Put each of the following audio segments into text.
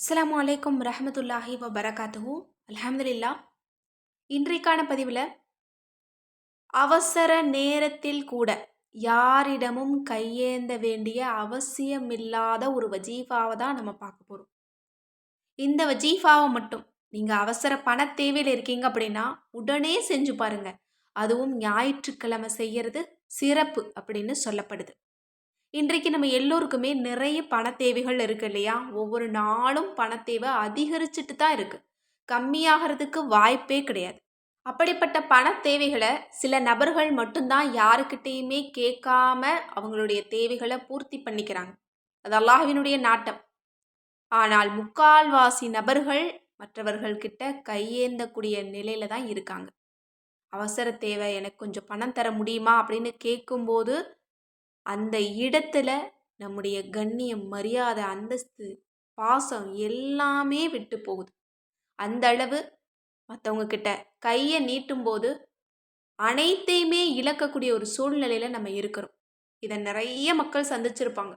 அஸ்லாம் வலைக்கம் ரஹமத்துல்லாஹி வ பரகாத்துஹு அல்ஹம்துலில்லா இன்றைக்கான பதிவில் அவசர நேரத்தில் கூட யாரிடமும் கையேந்த வேண்டிய அவசியமில்லாத ஒரு வஜீஃபாவை தான் நம்ம பார்க்க போகிறோம் இந்த வஜீஃபாவை மட்டும் நீங்கள் அவசர பண தேவையில் இருக்கீங்க அப்படின்னா உடனே செஞ்சு பாருங்க. அதுவும் ஞாயிற்றுக்கிழமை செய்கிறது சிறப்பு அப்படின்னு சொல்லப்படுது. இன்றைக்கு நம்ம எல்லோருக்குமே நிறைய பண தேவைகள் இருக்கு இல்லையா? ஒவ்வொரு நாளும் பண தேவை அதிகரிச்சுட்டு தான் இருக்கு. கம்மியாகிறதுக்கு வாய்ப்பே கிடையாது. அப்படிப்பட்ட பண தேவைகளை சில நபர்கள் மட்டும்தான் யாருக்கிட்டேயுமே கேட்காம அவங்களுடைய தேவைகளை பூர்த்தி பண்ணிக்கிறாங்க. அது அல்லாஹினுடைய நாட்டம். ஆனால் முக்கால்வாசி நபர்கள் மற்றவர்கள்கிட்ட கையேந்தக்கூடிய நிலையில தான் இருக்காங்க. அவசர தேவை எனக்கு கொஞ்சம் பணம் தர முடியுமா? அப்படின்னு கேட்கும்போது அந்த இடத்துல நம்முடைய கண்ணியம் மரியாதை அந்தஸ்து பாசம் எல்லாமே விட்டு போகுது. அந்த அளவு மற்றவங்க கிட்ட கையை நீட்டும்போது அனைத்தையுமே இழக்கக்கூடிய ஒரு சூழ்நிலையில் நம்ம இருக்கிறோம். இதை நிறைய மக்கள் சந்திச்சிருப்பாங்க.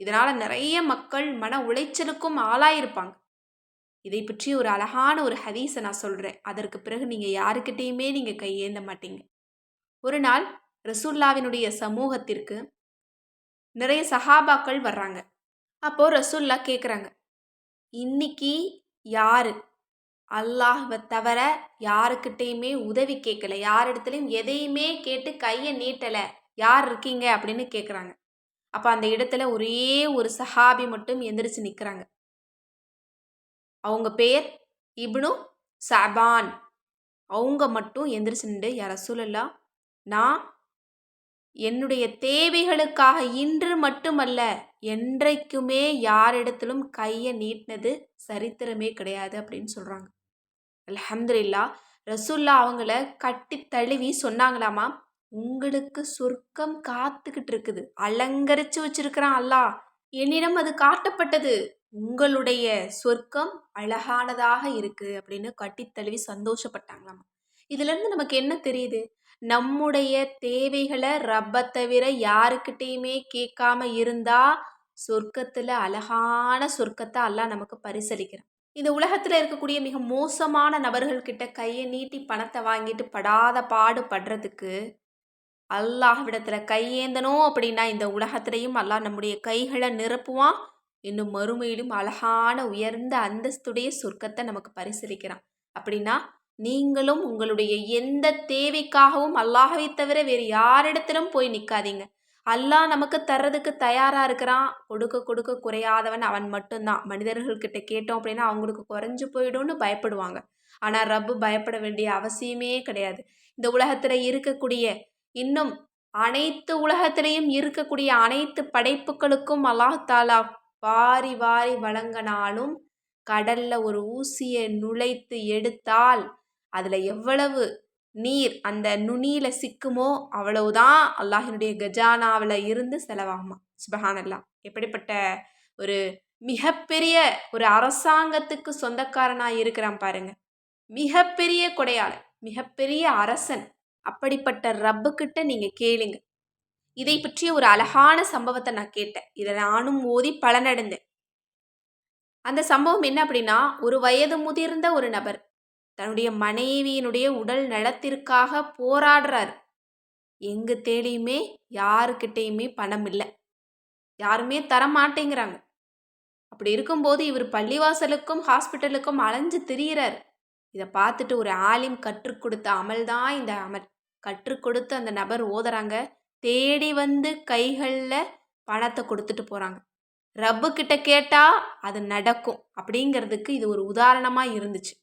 இதனால் நிறைய மக்கள் மன உளைச்சலுக்கும் ஆளாயிருப்பாங்க. இதை பற்றி ஒரு அழகான ஒரு ஹதீஸை நான் சொல்கிறேன் அதற்கு பிறகு நீங்கள் யாருக்கிட்டேயுமே நீங்கள் கையேந்த மாட்டீங்க. ஒரு நாள் ரசூல்லாவினுடைய சமூகத்திற்கு நிறைய சஹாபாக்கள் வர்றாங்க. அப்போது ரசூல்லா கேட்குறாங்க இன்னைக்கு யார்? அல்லாஹை தவிர யாருக்கிட்டேயுமே உதவி கேட்கல யார் இடத்துலையும் எதையுமே கேட்டு கையை நீட்டலை. யார் இருக்கீங்க? அப்படின்னு கேட்குறாங்க அப்போ அந்த இடத்துல ஒரே ஒரு சஹாபி மட்டும் எந்திரிச்சு நிற்கிறாங்க அவங்க பேர் இப்னு சபான். அவங்க மட்டும் எந்திரிச்சு நின்று யார் ரசூலல்லா நான் என்னுடைய தேவைகளுக்காக இன்று மட்டுமல்ல என்றைக்குமே யாரிடத்திலும் கையை நீட்டினது சரித்திரமே கிடையாது அப்படின்னு சொல்கிறாங்க அலமதுல்லா ரசுல்லா அவங்கள கட்டி தழுவி சொன்னாங்களாமா உங்களுக்கு சொர்க்கம் காத்துக்கிட்டு இருக்குது அலங்கரிச்சு வச்சிருக்கிறான் அல்லா என்னிடம் அது காட்டப்பட்டது உங்களுடைய சொர்க்கம் அழகானதாக இருக்கு அப்படின்னு கட்டி தழுவி சந்தோஷப்பட்டாங்களாமா. இதுலேருந்து நமக்கு என்ன தெரியுது? நம்முடைய தேவைகளை ரப்பை தவிர யாருக்கிட்டேயுமே கேட்காம இருந்தா சொர்க்கத்துல அழகான சொர்க்கத்தை அல்லாஹ் நமக்கு பரிசளிக்கிறான். இந்த உலகத்துல இருக்கக்கூடிய மிக மோசமான நபர்கள்கிட்ட கையை நீட்டி பணத்தை வாங்கிட்டு படாத பாடு படுறதுக்கு அல்லாஹ்விடத்துல கையேந்தணும் அப்படின்னா இந்த உலகத்திலையும் அல்லாஹ் நம்முடைய கைகளை நிரப்புவான். இன்னும் மறுமையிலும் அழகான உயர்ந்த அந்தஸ்துடைய சொர்க்கத்தை நமக்கு பரிசளிக்கிறான். அப்படின்னா நீங்களும் உங்களுடைய எந்த தேவைக்காகவும் அல்லாஹவை தவிர வேறு யாரிடத்திலும் போய் நிற்காதீங்க அல்லாஹ் நமக்கு தர்றதுக்கு தயாராக இருக்கிறான். கொடுக்க கொடுக்க குறையாதவன் அவன் மட்டும்தான். மனிதர்கள்கிட்ட கேட்டோம் அப்படின்னா அவங்களுக்கு குறைஞ்சு போயிடும்னு பயப்படுவாங்க. ஆனால் ரப்பு பயப்பட வேண்டிய அவசியமே கிடையாது. இந்த உலகத்தில் இருக்கக்கூடிய இன்னும் அனைத்து உலகத்திலையும் இருக்கக்கூடிய அனைத்து படைப்புகளுக்கும் அல்லாஹாலா வாரி வாரி வழங்கினாலும் கடல்ல ஒரு ஊசியை நுழைத்து எடுத்தால் அதில் எவ்வளவு நீர் அந்த நுனியில் சிக்குமோ அவ்வளவுதான் அல்லாஹினுடைய கஜானாவில் இருந்து செலவாகுமா. சுபஹானல்லா எப்படிப்பட்ட ஒரு மிகப்பெரிய ஒரு அரசாங்கத்துக்கு சொந்தக்காரனாக இருக்கிறான் பாருங்க. மிகப்பெரிய கொடையாளர் மிகப்பெரிய அரசன் அப்படிப்பட்ட ரப்புக்கிட்ட நீங்கள் கேளுங்க. இதை பற்றிய ஒரு அழகான சம்பவத்தை நான் கேட்டேன். இதை நானும் ஓதி பலனடைந்தேன். அந்த சம்பவம் என்ன அப்படின்னா ஒரு வயது முதிர்ந்த ஒரு நபர் தன்னுடைய மனைவியினுடைய உடல் நலத்திற்காக போராடுறார். எங்கு தேடியுமே யாருக்கிட்டேயுமே பணம் இல்லை. யாருமே தர மாட்டேங்கிறாங்க அப்படி இருக்கும்போது இவர் பள்ளிவாசலுக்கும் ஹாஸ்பிட்டலுக்கும் அலைஞ்சு திரியிறார். இதை பார்த்துட்டு ஒரு ஆலிம் கற்றுக் கொடுத்த அமல் தான் இந்த அமல். கற்றுக் கொடுத்து அந்த நபர் ஓதுறாங்க. தேடி வந்து கைகளில் பணத்தை கொடுத்துட்டு போகிறாங்க ரப்பு கிட்ட கேட்டால் அது நடக்கும் அப்படிங்கிறதுக்கு இது ஒரு உதாரணமாக இருந்துச்சு.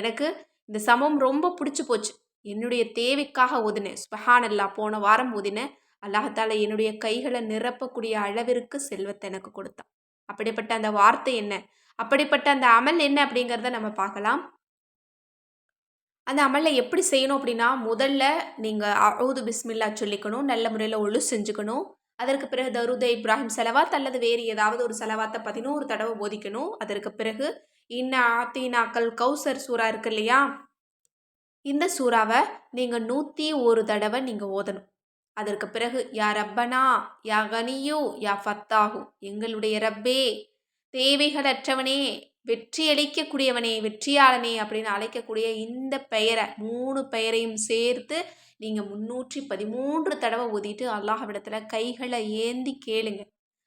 எனக்கு இந்த சமம் ரொம்ப பிடிச்சி போச்சு. என்னுடைய தேவைக்காக ஓதினேன். ஸ்பஹானல்லா போன வாரம் ஓதினேன். அல்லாஹால என்னுடைய கைகளை நிரப்பக்கூடிய அளவிற்கு செல்வத்தை எனக்கு கொடுத்தான். அப்படிப்பட்ட அந்த வார்த்தை என்ன? அப்படிப்பட்ட அந்த அமல் என்ன அப்படிங்கிறத நம்ம பார்க்கலாம். அந்த அமலில் எப்படி செய்யணும் அப்படின்னா முதல்ல நீங்கள் அவுது பிஸ்மில்லா சொல்லிக்கணும். நல்ல முறையில் ஒழு செஞ்சுக்கணும். அதற்கு பிறகு தருத இப்ராஹிம் செலவாத் அல்லது வேறு ஏதாவது ஒரு செலவாத்தை பதினோரு தடவை போதிக்கணும் அதற்கு பிறகு இன்ன ஆத்தீனாக்கள் கௌசர் சூறா இருக்கு இல்லையா? இந்த சூறாவை நீங்கள் நூற்றி ஒரு தடவை நீங்கள் ஓதணும். அதற்கு பிறகு யா ரப்பனா யா கனியு யா ஃபத்தாகு எங்களுடைய ரப்பே தேவைகளற்றவனே வெற்றியளிக்கக்கூடியவனே வெற்றியாளனே அப்படின்னு அழைக்கக்கூடிய இந்த பெயரை மூணு பெயரையும் சேர்த்து நீங்கள் முன்னூற்றி பதிமூன்று தடவை ஓதிட்டு அல்லாஹ்விடத்தில் கைகளை ஏந்தி கேளுங்க.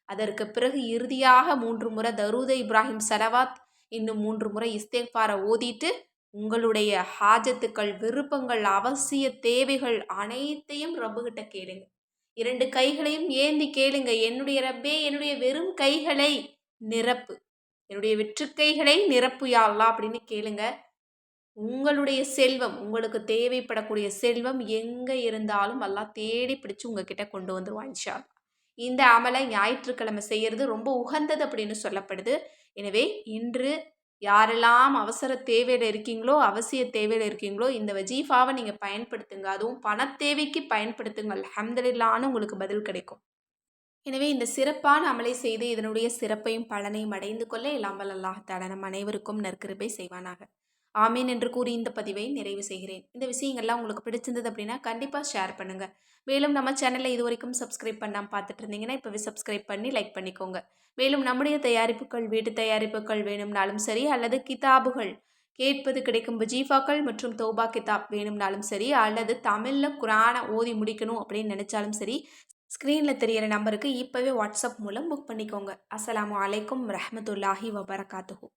அதற்கு பிறகு இறுதியாக மூன்று முறை தருத இப்ராஹிம் சலவாத் இன்னும் மூன்று முறை இஸ்தேஃபாரை ஓதிட்டு உங்களுடைய ஹாஜத்துக்கள் விருப்பங்கள் அவசிய தேவைகள் அனைத்தையும் ரப்புகிட்ட கேளுங்க. இரண்டு கைகளையும் ஏந்தி கேளுங்க. என்னுடைய ரப்பே என்னுடைய வெறும் கைகளை நிரப்பு. என்னுடைய வெற்றுக்கைகளை நிரப்பு யாழ்லா அப்படின்னு கேளுங்க. உங்களுடைய செல்வம் உங்களுக்கு தேவைப்படக்கூடிய செல்வம் எங்கே இருந்தாலும் எல்லாம் தேடி பிடிச்சி உங்ககிட்ட கொண்டு வந்துருவான் இன்ஷா இந்த அமலை ஞாயிற்றுக்கிழமை செய்கிறது ரொம்ப உகந்தது அப்படின்னு சொல்லப்படுது. எனவே இன்று யாரெல்லாம் அவசர தேவையில் இருக்கீங்களோ அவசிய தேவையில் இருக்கீங்களோ இந்த வஜீஃபாவை நீங்கள் பயன்படுத்துங்க. அதுவும் பணத் தேவைக்கு பயன்படுத்துங்க. அல்ஹம்துலில்லான்னு உங்களுக்கு பதில் கிடைக்கும். எனவே இந்த சிறப்பான அமலை செய்து இதனுடைய சிறப்பையும் பலனையும் அடைந்து கொள்ள இல்லாமல் அல்லாஹ் தட நம் அனைவருக்கும் நற்கிருப்பை செய்வானாக. ஆமீன் என்று கூறி இந்த பதிவை நிறைவு செய்கிறேன். இந்த விஷயங்கள்லாம் உங்களுக்கு பிடிச்சிருந்தது அப்படின்னா கண்டிப்பாக ஷேர் பண்ணுங்கள் மேலும் நம்ம சேனலை இது வரைக்கும் சப்ஸ்கிரைப் பண்ணாமல் பார்த்துட்டு இருந்தீங்கன்னா இப்போவே சப்ஸ்கிரைப் பண்ணி லைக் பண்ணிக்கோங்க. மேலும் நம்முடைய தயாரிப்புகள் வீட்டு தயாரிப்புகள் வேணும்னாலும் சரி அல்லது கிதாபுகள் கேட்பது கிடைக்கும் வஜீஃபாக்கள் மற்றும் தௌபா கிதாப் வேணும்னாலும் சரி அல்லது தமிழில் குரானை ஓதி முடிக்கணும் அப்படின்னு நினச்சாலும் சரி ஸ்க்ரீனில் தெரியிற நம்பருக்கு இப்போவே வாட்ஸ்அப் மூலம் புக் பண்ணிக்கோங்க. அஸ்லாம் அலைக்கும் ரஹமத்துல்லாஹி வபரகாத்துஹு.